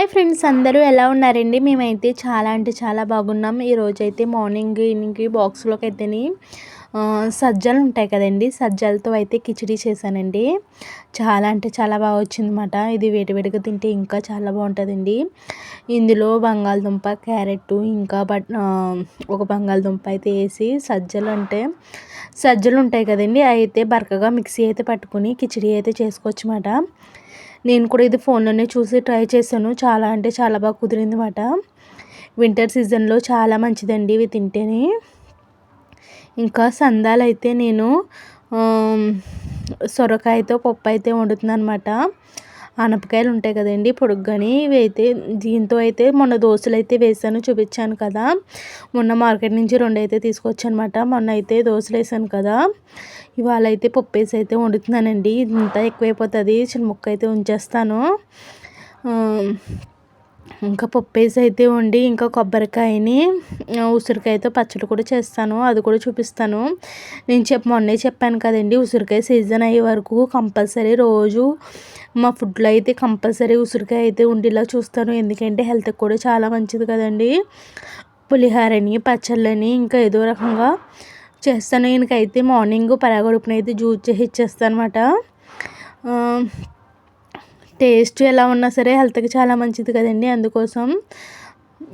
Hi friends అందరూ ఎలా ఉన్నారండి? మేమైతే చాలా అంటే చాలా బాగున్నాం. ఈరోజైతే మార్నింగ్ ఈవినింగ్ బాక్స్లోకి అయితేని సజ్జలు ఉంటాయి కదండి. సజ్జలతో అయితే కిచిడి చేశానండి. చాలా అంటే చాలా బాగా వచ్చిందన్నమాట. ఇది వేడివేడిగా తింటే ఇంకా చాలా బాగుంటుందండి. ఇందులో బంగాళదుంప క్యారెట్ ఇంకా బట్ ఒక బంగాళదుంప అయితే వేసి సజ్జలు అంటే సజ్జలు ఉంటాయి కదండి. అయితే బరకగా మిక్సీ అయితే పట్టుకుని కిచిడి అయితే చేసుకోవచ్చు అన్నమాట నేను కూడా ఇది ఫోన్లోనే చూసి ట్రై చేశాను. చాలా అంటే చాలా బాగా కుదిరింది అనమాట వింటర్ సీజన్లో చాలా మంచిదండి ఇవి తింటేనే. ఇంకా సందాలు అయితే నేను సొరకాయతో పప్పు అయితే వండుతున్నాను అనమాట ఆనపకాయలు ఉంటాయి కదండి పొడుగ్గాని. ఇవి అయితే దీంతో అయితే మొన్న దోశలు అయితే వేసాను చూపించాను కదా. మొన్న మార్కెట్ నుంచి రెండు అయితే తీసుకొచ్చానమాట మొన్న అయితే దోశలు వేసాను కదా. ఇవాళ అయితే పప్పు వేసి అయితే వండుతున్నానండి. ఇంత ఎక్కువైపోతుంది. చిన్న ముక్క అయితే ఉంచేస్తాను ఇంకా పప్పు వేసి అయితే వండి ఇంకా కొబ్బరికాయని ఉసిరికాయతో పచ్చడి కూడా చేస్తాను. అది కూడా చూపిస్తాను. నేను చెప్ప మొన్నే చెప్పాను కదండి ఉసిరికాయ సీజన్ అయ్యే వరకు కంపల్సరీ రోజు మా ఫుడ్లో అయితే కంపల్సరీ ఉసిరికాయ అయితే ఉండేలా చూస్తాను. ఎందుకంటే హెల్త్కి కూడా చాలా మంచిది కదండి. పులిహారని పచ్చళ్ళని ఇంకా ఏదో రకంగా చేస్తాను. ఈయనకైతే మార్నింగ్ పరాగడుపున అయితే జ్యూస్ చేసి ఇచ్చేస్తాను అనమాట టేస్ట్ ఎలా ఉన్నా సరే హెల్త్కి చాలా మంచిది కదండి. అందుకోసం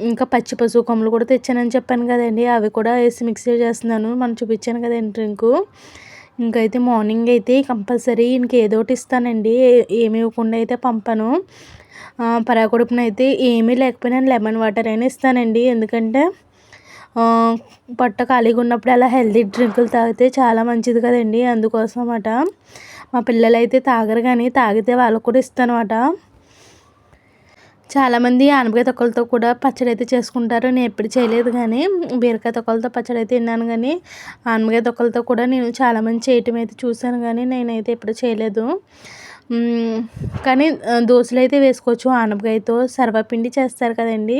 ఇంకా పచ్చి పసుపు కొమ్మలు కూడా తెచ్చానని చెప్పాను కదండి. అవి కూడా వేసి మిక్సీ చేస్తున్నాను మనం చూపించాను కదండి డ్రింకు. ఇంకైతే మార్నింగ్ అయితే కంపల్సరీ ఇంక ఏదో ఒకటి ఇస్తానండి. ఏమి ఇవ్వకుండా అయితే పంపను. పరాకొడుపున అయితే ఏమీ లేకపోయినా లెమన్ వాటర్ అయినా ఇస్తానండి. ఎందుకంటే పొట్ట ఖాళీగా ఉన్నప్పుడు అలా హెల్తీ డ్రింకులు తాగితే చాలా మంచిది కదండి. అందుకోసం అన్నమాట మా పిల్లలు అయితే తాగరు కానీ తాగితే వాళ్ళకు కూడా ఇస్తానమాట చాలామంది ఆనపకాయ తొక్కలతో కూడా పచ్చడి అయితే చేసుకుంటారు. నేను ఎప్పుడు చేయలేదు కానీ బీరకాయ తొక్కలతో పచ్చడి అయితే తిన్నాను కానీ ఆనపకాయ తొక్కలతో కూడా నేను చాలామంది చేయటం అయితే చూశాను కానీ నేనైతే ఎప్పుడు చేయలేదు. కానీ దోశలు అయితే వేసుకోవచ్చు. ఆనపకాయతో సర్వపిండి చేస్తారు కదండి.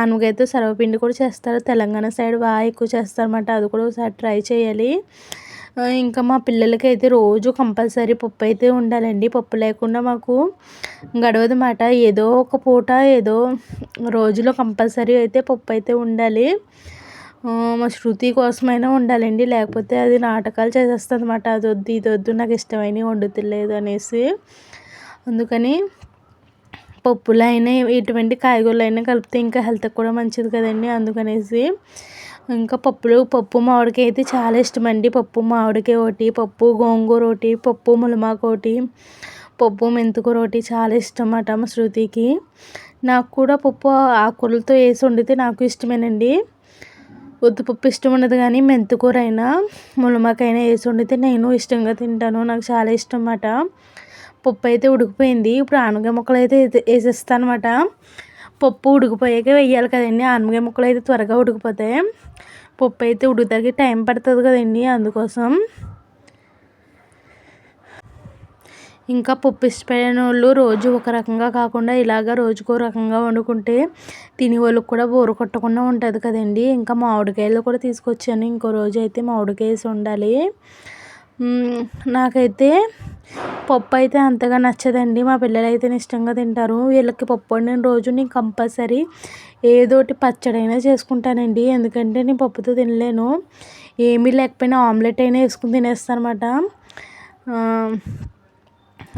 ఆనపకాయతో సర్వపిండి కూడా చేస్తారు. తెలంగాణ సైడ్ బాగా ఎక్కువ చేస్తారన్నమాట. అది కూడా ఒకసారి ట్రై చేయాలి. ఇంకా మా పిల్లలకి అయితే రోజు కంపల్సరీ పప్పు అయితే ఉండాలండి. పప్పు లేకుండా మాకు గడవదు మాట. ఏదో ఒక పూట ఏదో రోజులో కంపల్సరీ అయితే పప్పు అయితే ఉండాలి. మా శృతి కోసమైనా ఉండాలండి. లేకపోతే అది నాటకాలు చేసేస్తుంది అనమాట అది వద్దు ఇది వద్దు నాకు ఇష్టమైన వండుతులేదు అనేసి. అందుకని పప్పులైనా అయినా ఎటువంటి కాయగూరలు అయినా కలిపితే ఇంకా హెల్త్కి కూడా మంచిది కదండి. అందుకనేసి ఇంకా పప్పులు పప్పు మామిడికాయ అయితే చాలా ఇష్టం అండి పప్పు మామిడికాయ ఒకటి పప్పు గోంగూర ఒకటి పప్పు ములమాకు ఒకటి పప్పు మెంతుకూర ఒకటి చాలా ఇష్టం అన్నమాట మా శృతికి. నాకు కూడా పప్పు ఆకుకూరలతో వేసి వండితే నాకు ఇష్టమేనండి. ఉద్దిపప్పు ఇష్టం ఉండదు కానీ మెంతుకూర అయినా ములమాకైనా వేసి వండితే నేను ఇష్టంగా తింటాను. నాకు చాలా ఇష్టం అన్నమాట పప్పు అయితే ఉడికిపోయింది. ఇప్పుడు ఆనగ ముక్కలు అయితే వేసేస్తాను అనమాట పప్పు ఉడికిపోయాక వేయాలి కదండి. ఆనగ ముక్కలు అయితే త్వరగా ఉడికిపోతాయి పప్పు అయితే ఉడుకుతాకి టైం పడుతుంది కదండి. అందుకోసం ఇంకా పప్పు ఇష్టపడిన వాళ్ళు రోజు ఒక రకంగా కాకుండా ఇలాగ రోజుకో రకంగా వండుకుంటే తిని వాళ్ళకి కూడా బోరు కొట్టకుండా ఉంటుంది కదండి. ఇంకా మామిడికాయలు కూడా తీసుకొచ్చాను. ఇంకో రోజు అయితే మామిడికాయ వేసి ఉండాలి. నాకైతే పప్పు అయితే అంతగా నచ్చదండి. మా పిల్లలు అయితే ఇష్టంగా తింటారు. వీళ్ళకి పప్పు వండిన రోజు నేను కంపల్సరీ ఏదోటి పచ్చడైనా చేసుకుంటానండి. ఎందుకంటే నేను పప్పుతో తినలేను. ఏమీ లేకపోయినా ఆమ్లెట్ అయినా వేసుకుని తినేస్తాను అనమాట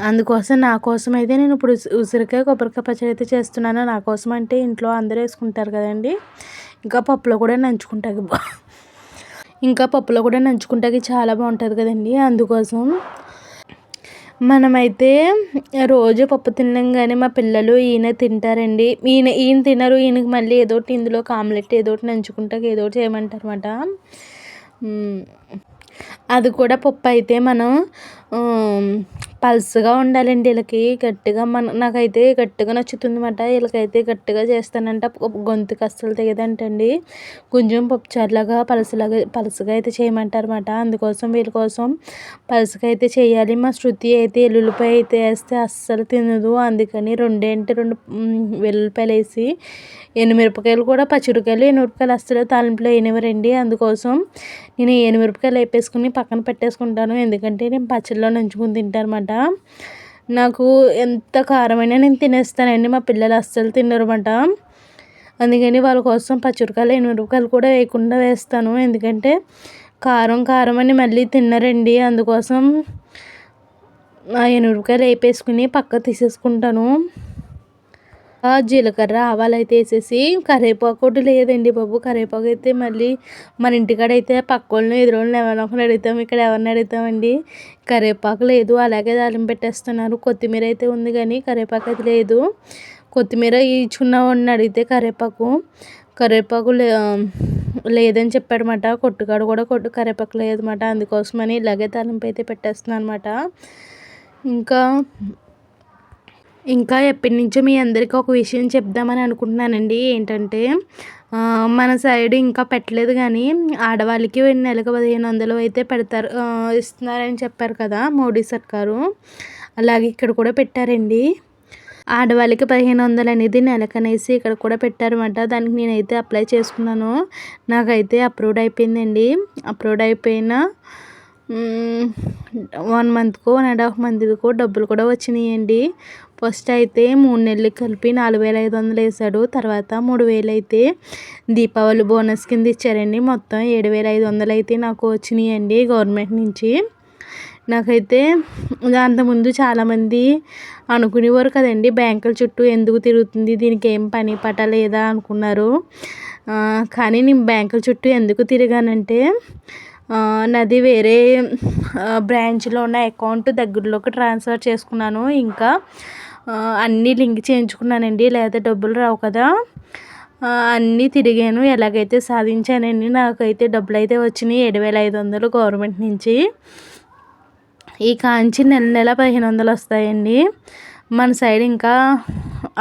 అందుకోసం నా కోసం అయితే నేను ఇప్పుడు ఉసిరికాయ కొబ్బరికాయ పచ్చడి అయితే చేస్తున్నాను. నా కోసం అంటే ఇంట్లో అందరూ వేసుకుంటారు కదండి. ఇంకా పప్పులో కూడా నంచుకుంటాకి ఇంకా పప్పులో కూడా నంచుకుంటాకి చాలా బాగుంటుంది కదండి. అందుకోసం మనమైతే రోజు పప్పు తిన్నాం కానీ మా పిల్లలు ఈయన తింటారండి. ఈయన ఈయన తినరు ఈయనకి మళ్ళీ ఏదో ఒకటి ఇందులో ఆమ్లెట్ ఏదో ఒకటి నంచుకుంటాక ఏదో ఒకటి చేయమంటారు అనమాట అది కూడా పప్పు అయితే మనం పల్చగా ఉండాలండి వీళ్ళకి. గట్టిగా మన నాకైతే గట్టిగా నచ్చుతుంది అనమాట వీళ్ళకైతే గట్టిగా చేస్తానంట. గొంతుకు అస్సలు తెగదంటండి. కొంచెం పప్పుచారులాగా పలసలాగా పలసగా అయితే చేయమంటారనమాట అందుకోసం వీళ్ళ కోసం పలసగా అయితే చేయాలి. మా శృతి అయితే ఎల్లుల్లిపాయ అయితే వేస్తే అస్సలు తినదు. అందుకని రెండేంటి రెండు వెల్లుల్లిపాయలు వేసి ఎనిమిరపకాయలు కూడా పచ్చిమిరపకాయలు ఎనిమిరపకాయలు అస్సలు తాలింపులో వేయనివ్వరండి. అందుకోసం నేను ఎనిమిరపకాయలు వేపేసుకుని పక్కన పెట్టేసుకుంటాను. ఎందుకంటే నేను పచ్చడిలో నంచుకుని తింటాను అనమాట నాకు ఎంత కారమైనా నేను తినేస్తానండి మా పిల్లలు అస్సలు తినరమాట. అందుకని వాళ్ళ కోసం పచ్చిమిరకాయలు ఎనిమిరపకాయలు కూడా వేయకుండా వేస్తాను. ఎందుకంటే కారం కారం అని మళ్ళీ తిన్నరండి అందుకోసం ఆ ఎనిమిరపకాయలు వేపేసుకుని పక్క తీసేసుకుంటాను. జీలకర్ర ఆవాలైతే వేసేసి కరివేపాకు ఒకటి లేదండి బాబు. కరివేపాకు అయితే మళ్ళీ మన ఇంటికాడ అయితే పక్క వాళ్ళని ఎదురోళ్ళని ఎవరినో అడుగుతాం. ఇక్కడ ఎవరిని అడుగుతామండి? కరివేపాకు లేదు. అలాగే దాలింపు పెట్టేస్తున్నారు. కొత్తిమీర అయితే ఉంది కానీ కరివేపాకు అయితే లేదు. కొత్తిమీర ఇచ్చుకున్నామని అడిగితే కరివేపాకు కరివేపాకు లే లేదని చెప్పాడనమాట కొట్టుకాడు కూడా కొట్టు కరివేపాకు లేదన్నమాట. అందుకోసమని ఇలాగే తాలింపు అయితే పెట్టేస్తున్నాను అనమాట ఇంకా ఇంకా ఎప్పటి నుంచో మీ అందరికీ ఒక విషయం చెప్దామని అనుకుంటున్నానండి. ఏంటంటే మన సైడ్ ఇంకా పెట్టలేదు కానీ ఆడవాళ్ళకి నెలకు పదిహేను వందలు అయితే పెడతారు ఇస్తున్నారని చెప్పారు కదా మోడీ సర్కారు. అలాగే ఇక్కడ కూడా పెట్టారండి. ఆడవాళ్ళకి పదిహేను వందలు అనేది నెలకనేసి ఇక్కడ కూడా పెట్టారన్నమాట. దానికి నేనైతే అప్లై చేసుకున్నాను. నాకైతే అప్రూవ్డ్ అయిపోయిందండి. అప్రూవ్డ్ అయిపోయిన వన్ మంత్కో వన్ అండ్ హాఫ్ మంత్కో డబ్బులు కూడా వచ్చినాయండి. ఫస్ట్ అయితే మూడు నెలలు కలిపి నాలుగు వేల ఐదు వందలు వేసాడు తర్వాత మూడు వేలు అయితే దీపావళి బోనస్ కింద ఇచ్చారండి. మొత్తం ఏడు వేల ఐదు వందలు అయితే నాకు వచ్చినాయండి గవర్నమెంట్ నుంచి. నాకైతే అంతకుముందు చాలామంది అనుకునేవారు కదండి బ్యాంకుల చుట్టూ ఎందుకు తిరుగుతుంది దీనికి ఏం పని పట లేదా అనుకున్నారు. కానీ నేను బ్యాంకుల చుట్టూ ఎందుకు తిరిగానంటే నాది వేరే బ్రాంచ్లో ఉన్న అకౌంట్ దగ్గరలోకి ట్రాన్స్ఫర్ చేసుకున్నాను. ఇంకా అన్నీ లింక్ చేయించుకున్నానండి లేదా డబ్బులు రావు కదా. అన్నీ తిరిగాను ఎలాగైతే సాధించానండి నాకైతే డబ్బులు అయితే వచ్చినాయి ఏడు వేల ఐదు వందలు గవర్నమెంట్ నుంచి. ఈ కాంచి నెల నెల పదిహేను వందలు వస్తాయండి. మన సైడ్ ఇంకా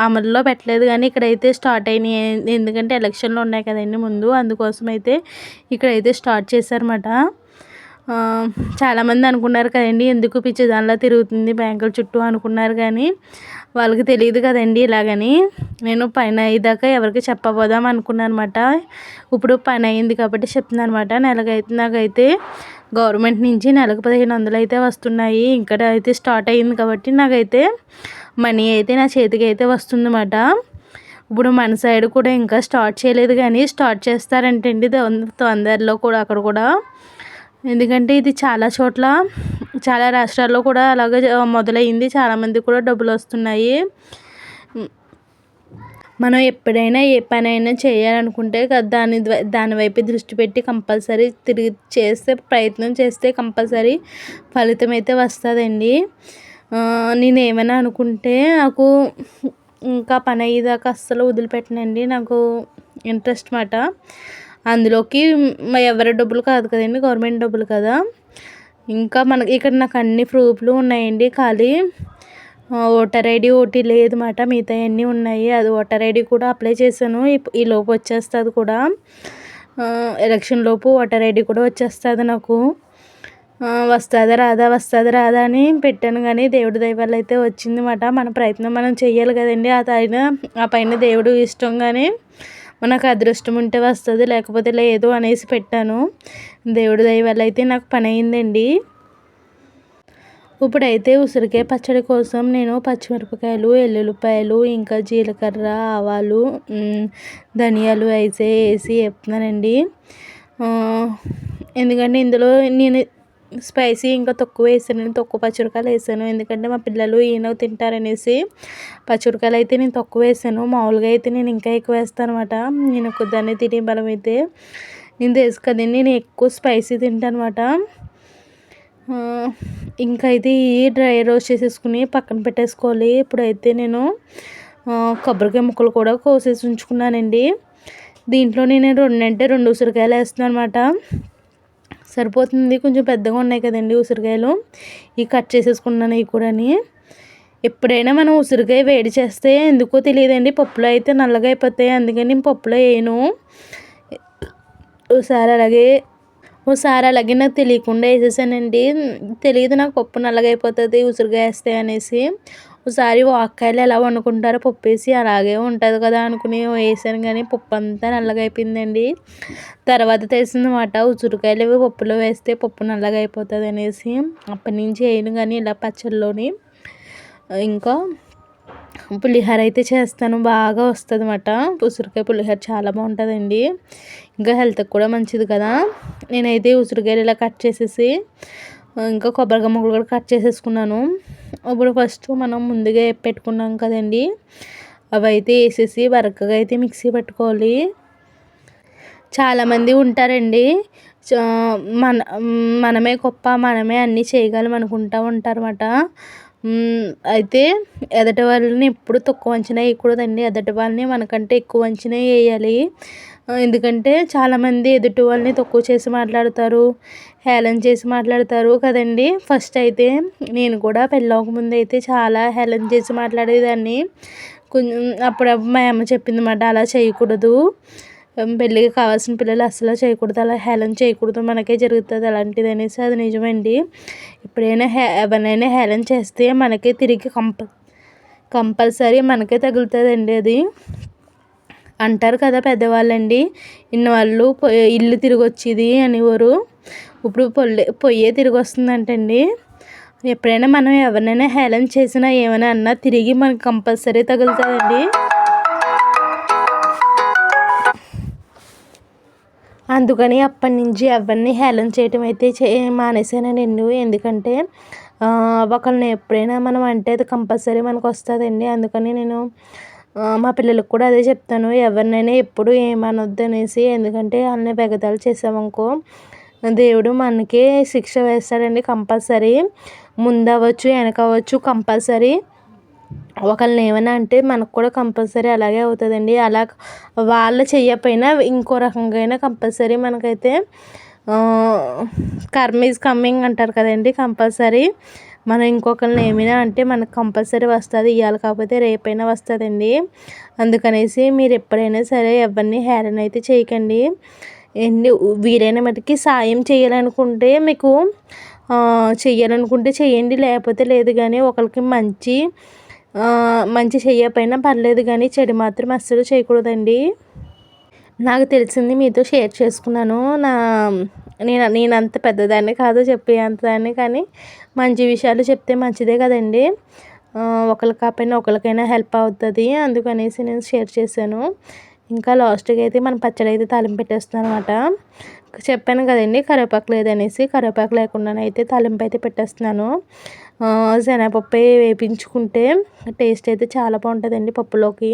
అమల్లో పెట్టలేదు కానీ ఇక్కడైతే స్టార్ట్ అయినాయి. ఎందుకంటే ఎలక్షన్లు ఉన్నాయి కదండి ముందు అందుకోసం అయితే ఇక్కడైతే స్టార్ట్ చేశారన్నమాట. చాలామంది అనుకున్నారు కదండి ఎందుకు పిచ్చి దానిలో తిరుగుతుంది బ్యాంకుల చుట్టూ అనుకున్నారు కానీ వాళ్ళకి తెలియదు కదండి ఇలాగని. నేను పైన అయ్యేదాకా ఎవరికి చెప్పబోదాం అనుకున్నాను అనమాట ఇప్పుడు పని అయింది కాబట్టి చెప్తున్నాను అనమాట నెలకైతే నాకైతే గవర్నమెంట్ నుంచి నెలకు పదిహేను వందలు అయితే వస్తున్నాయి. ఇక్కడ అయితే స్టార్ట్ అయ్యింది కాబట్టి నాకైతే మనీ అయితే నా చేతికి అయితే వస్తుందన్నమాట. ఇప్పుడు మన సైడ్ కూడా ఇంకా స్టార్ట్ చేయలేదు కానీ స్టార్ట్ చేస్తారంటండి. తొందరలో కూడా అక్కడ కూడా ఎందుకంటే ఇది చాలా చోట్ల చాలా రాష్ట్రాల్లో కూడా అలాగే మొదలైంది. చాలామంది కూడా డబ్బులు వస్తున్నాయి. మనం ఎప్పుడైనా ఏ పనైనా చేయాలనుకుంటే దాని దాని వైపు దృష్టి పెట్టి కంపల్సరీ తిరిగి చేస్తే ప్రయత్నం చేస్తే కంపల్సరీ ఫలితం అయితే వస్తుందండి. నేను ఏమైనా అనుకుంటే నాకు ఇంకా పని అయ్యేదాకా అస్సలు వదిలిపెట్టనండి. నాకు ఇంట్రెస్ట్ మాట. అందులోకి ఎవరి డబ్బులు కాదు కదండి? గవర్నమెంట్ డబ్బులు కదా. ఇంకా మనకి ఇక్కడ నాకు అన్ని ప్రూఫ్లు ఉన్నాయండి ఖాళీ. ఓటర్ ఐడి ఓటీ లేదు మాట. మిగతా అన్నీ ఉన్నాయి. అది ఓటర్ ఐడి కూడా అప్లై చేశాను. ఈ లోపు వచ్చేస్తుంది కూడా. ఎలక్షన్ లోపు ఓటర్ ఐడి కూడా వచ్చేస్తుంది నాకు. వస్తుందా రాదా? వస్తుందా రాదా అని పెట్టాను కానీ దేవుడి దైవాలు అయితే వచ్చింది మాట. మన ప్రయత్నం మనం చేయాలి కదండి. ఆ పైన ఆ పైన దేవుడు ఇష్టంగానే మనకు అదృష్టం ఉంటే వస్తుంది లేకపోతే లేదు అనేసి పెట్టాను. దేవుడి దయ వల్ల అయితే నాకు పని అయిందండి. ఇప్పుడైతే ఉసిరికాయ పచ్చడి కోసం నేను పచ్చిమిరపకాయలు ఎల్లుల్లిపాయలు ఇంకా జీలకర్ర ఆవాలు ధనియాలు అయితే వేసి చెప్తున్నానండి ఎందుకంటే ఇందులో నేను స్పైసీ ఇంకా తక్కువ వేసాను. తక్కువ పచ్చిమిరకాయలు వేసాను. ఎందుకంటే మా పిల్లలు ఈయన తింటారనేసి పచ్చిమిరకాయలు అయితే నేను తక్కువ వేసాను. మామూలుగా అయితే నేను ఇంకా ఎక్కువ వేస్తాను అనమాట నేను దాన్ని తినే బలం అయితే నేను తెలుసు కదండి. నేను ఎక్కువ స్పైసీ తింటాను అనమాట ఇంకా అయితే ఈ డ్రై రోస్ట్ చేసేసుకుని పక్కన పెట్టేసుకోవాలి. ఇప్పుడైతే నేను కొబ్బరికాయ ముక్కలు కూడా కోసేసి ఉంచుకున్నానండి. దీంట్లో నేను రెండు అంటే రెండు ఉసిరికాయలు వేస్తున్నాను అనమాట సరిపోతుంది. కొంచెం పెద్దగా ఉన్నాయి కదండి ఉసిరికాయలు. ఇవి కట్ చేసేసుకున్నాను ఇవి కూడాని. ఎప్పుడైనా మనం ఉసిరికాయ వేడి చేస్తే ఎందుకో తెలియదండి. పప్పులో అయితే నల్లగా అయిపోతాయి. అందుకని నేను పప్పులో వేయను. ఒకసారి అలాగే ఒకసారి అలాగే నాకు తెలియకుండా వేసేసానండి. తెలియదు నాకు పప్పు నల్లగా అయిపోతుంది ఉసిరికాయ వేస్తే అనేసి. ఒకసారి వాక్కాయలు ఎలా వండుకుంటారో పప్పు వేసి అలాగే ఉంటుంది కదా అనుకుని వేసాను కానీ పప్పు అంతా నల్లగా అయిపోయిందండి. తర్వాత తెలిసిందన్నమాట ఉసిరికాయలు పప్పులో వేస్తే పప్పు నల్లగా అయిపోతుంది అనేసి. అప్పటి నుంచి వేయను కానీ ఇలా పచ్చళ్ళలోని. ఇంకా పులిహోర అయితే చేస్తాను బాగా వస్తుంది అన్నమాట. ఉసిరికాయ పులిహోర చాలా బాగుంటుందండి. ఇంకా హెల్త్కి కూడా మంచిది కదా. నేనైతే ఉసిరికాయలు ఇలా కట్ చేసేసి ఇంకా కొబ్బరికాయ ముక్కలు కూడా కట్ చేసేసుకున్నాను. ఇప్పుడు ఫస్ట్ మనం ముందుగా పెట్టుకున్నాం కదండి. అవి అయితే వేసేసి వరకగా అయితే మిక్సీ పెట్టుకోవాలి. చాలామంది ఉంటారండి. మన మనమే గొప్ప మనమే అన్నీ చేయగలం అనుకుంటూ ఉంటారన్నమాట. అయితే ఎదటి వాళ్ళని ఎప్పుడు తక్కువ అంచనా వేయకూడదండి. ఎదటి వాళ్ళని మనకంటే ఎక్కువ అంచనా వేయాలి. ఎందుకంటే చాలామంది ఎదుటి వాళ్ళని తక్కువ చేసి మాట్లాడతారు హేళన చేసి మాట్లాడతారు కదండి. ఫస్ట్ అయితే నేను కూడా పెళ్ళవక ముందు అయితే చాలా హేళన చేసి మాట్లాడేదాన్ని. కొంచెం అప్పుడప్పుడు మా అమ్మ చెప్పింది అన్నమాట అలా చేయకూడదు. పెళ్ళికి కావాల్సిన పిల్లలు అసలు చేయకూడదు. అలా హేళన చేయకూడదు. మనకే జరుగుతుంది అలాంటిది అనేసి అది నిజమండి. ఎప్పుడైనా హే ఎవరినైనా హేళన చేస్తే మనకే తిరిగి కంప కంపల్సరీ మనకే తగులుతుందండి అది. అంటారు కదా పెద్దవాళ్ళండి ఇన్నవాళ్ళు ఇల్లు తిరిగి వచ్చేది అనేవారు. ఇప్పుడు పొల్లే పొయ్యే తిరిగి వస్తుందంటండి ఎప్పుడైనా మనం ఎవరినైనా హేళన చేసినా ఏమైనా అన్నా తిరిగి మనకు కంపల్సరీ తగులుతుందండి. అందుకని అప్పటి నుంచి ఎవరిని హేళన చేయటం అయితే చే మానేసాను నేను ఎందుకంటే ఒకరిని ఎప్పుడైనా మనం అంటే అది కంపల్సరీ మనకు వస్తుందండి. అందుకని నేను మా పిల్లలకు కూడా అదే చెప్తాను. ఎవరినైనా ఎప్పుడు ఏమనొద్దు అనేసి. ఎందుకంటే వాళ్ళని ఎగతాళి చేసామనుకో దేవుడు మనకి శిక్ష వేస్తాడండి కంపల్సరీ. ముందు అవ్వచ్చు వెనక అవ్వచ్చు కంపల్సరీ. ఒకళ్ళని ఏమైనా అంటే మనకు కూడా కంపల్సరీ అలాగే అవుతుందండి. అలా వాళ్ళు చెయ్యకపోయినా ఇంకో రకంగా అయినా కంపల్సరీ మనకైతే కర్మ ఈజ్ కమ్మింగ్ అంటారు కదండి కంపల్సరీ. మనం ఇంకొకరిని ఏమైనా అంటే మనకు కంపల్సరీ వస్తుంది ఇవాళ కాకపోతే రేపైనా వస్తుందండి. అందుకనేసి మీరు ఎప్పుడైనా సరే ఎవరిని హేరన్ అయితే చేయకండి. ఎన్ని వీలైన మటుకి సాయం చేయాలనుకుంటే మీకు చేయాలనుకుంటే చేయండి. లేకపోతే లేదు కానీ ఒకరికి మంచి మంచి చేయకపోయినా పర్లేదు కానీ చెడు మాత్రం అస్సలు చేయకూడదండి. నాకు తెలిసింది మీతో షేర్ చేసుకున్నాను. నా నేను నేను అంత పెద్దదాన్ని కాదు చెప్పే అంతదాన్ని కానీ మంచి విషయాలు చెప్తే మంచిదే కదండి. ఒకరికి కాకపోయినా ఒకరికైనా హెల్ప్ అవుతుంది. అందుకనేసి నేను షేర్ చేశాను. ఇంకా లాస్ట్కి అయితే మనం పచ్చడి అయితే తాలింపు పెట్టేస్తున్నాను అనమాట చెప్పాను కదండి కరివేపాకు లేదనేసి కరివేపాకు అయితే తాలింపు అయితే పెట్టేస్తున్నాను. శనగపప్పు వేపించుకుంటే టేస్ట్ అయితే చాలా బాగుంటుందండి పప్పులోకి.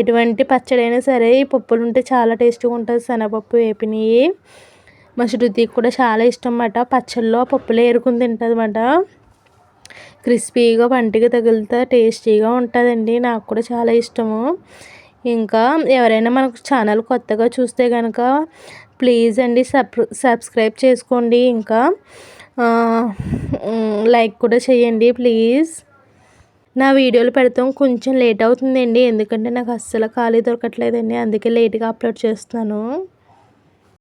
ఎటువంటి పచ్చడి అయినా సరే ఈ పప్పులు ఉంటే చాలా టేస్ట్గా ఉంటుంది శనగపప్పు వేపినవి. మా శృతికి కూడా చాలా ఇష్టం అన్నమాట పచ్చళ్ళలో పప్పులు ఏరుకుని తింటుంది అన్నమాట క్రిస్పీగా పంటికి తగిలితే టేస్టీగా ఉంటుందండి. నాకు కూడా చాలా ఇష్టము. ఇంకా ఎవరైనా మనకు ఛానల్ కొత్తగా చూస్తే కనుక ప్లీజ్ అండి సబ్ సబ్స్క్రైబ్ చేసుకోండి. ఇంకా లైక్ కూడా చేయండి ప్లీజ్. నా వీడియోలు పెడతాం కొంచెం లేట్ అవుతుందండి ఎందుకంటే నాకు అస్సలు ఖాళీ దొరకట్లేదండి అందుకే లేట్గా అప్లోడ్ చేస్తున్నాను.